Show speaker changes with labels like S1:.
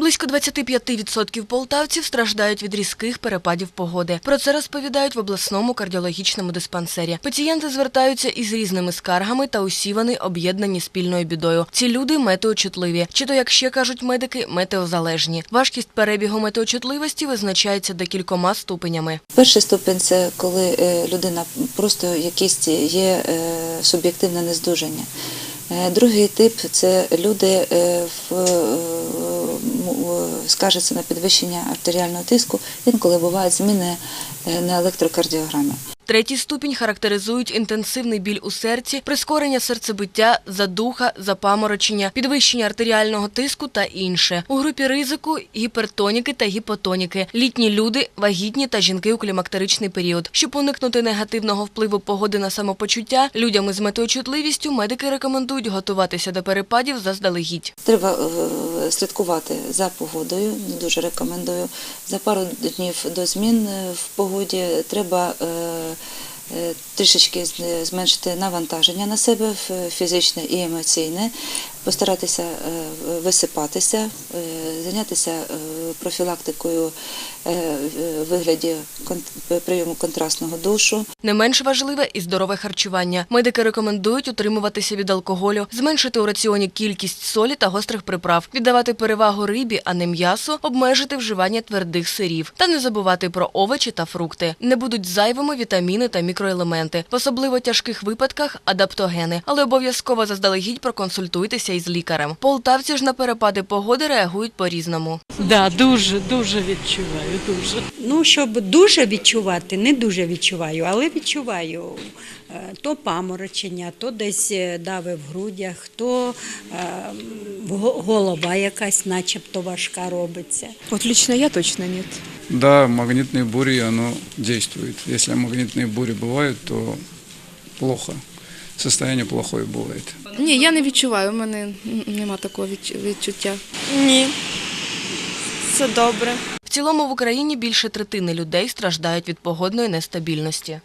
S1: Близько 25% полтавців страждають від різких перепадів погоди. Про це розповідають в обласному кардіологічному диспансері. Пацієнти звертаються із різними скаргами та усі вони об'єднані спільною бідою. Ці люди метеочутливі, чи то, як ще кажуть медики, метеозалежні. Важкість перебігу метеочутливості визначається декількома ступенями.
S2: Перший ступень це коли е, людина просто якісь є е, суб'єктивне нездужання. Е, Другий тип це люди в, скаржаться на підвищення артеріального тиску, інколи бувають зміни е, на електрокардіограмі.
S1: Третій ступінь характеризують інтенсивний біль у серці, прискорення серцебиття, задуха, запаморочення, підвищення артеріального тиску та інше. У групі ризику гіпертоніки та гіпотоніки, літні люди, вагітні та жінки у клімактеричний період. Щоб уникнути негативного впливу погоди на самопочуття, людям із метеочутливістю медики рекомендують готуватися до перепадів заздалегідь.
S2: Треба е, слідкувати за погодою, не дуже рекомендую. За пару днів до змін е, в погоді треба е, трішечки зменшити навантаження на себе фізичне і емоційне, постаратися е, висипатися, е, зайнятися е, профілактикою е, вигляді кон- прийому контрастного душу.
S1: Не менш важливе і здорове харчування. Медики рекомендують утримуватися від алкоголю, зменшити у раціоні кількість солі та гострих приправ, віддавати перевагу рибі, а не м'ясу, обмежити вживання твердих сирів та не забувати про овочі та фрукти. Не будуть зайвими вітаміни та мікроелементи. В особливо тяжких випадках адаптогени, але обов'язково заздалегідь проконсультуйтеся із лікарем. Полтавці ж на перепади погоди реагують по-різному.
S3: Да, дуже, дуже відчуваю, дуже.
S4: Ну, щоб дуже відчувати, не дуже відчуваю, але відчуваю. Е, То паморочення, то десь е, дави в грудях, то е, го- голова якась начебто важка робиться.
S5: Вот лично я точно нет.
S6: Да, магнитные бури, оно действует. Если магнитные бури бывают, то плохо. Состояние плохое бывает.
S5: Ні, я не відчуваю, у мене м, нема такого відч- відчуття.
S7: Ні. Все добре.
S1: В цілому в Україні більше третини людей страждають від погодної нестабільності.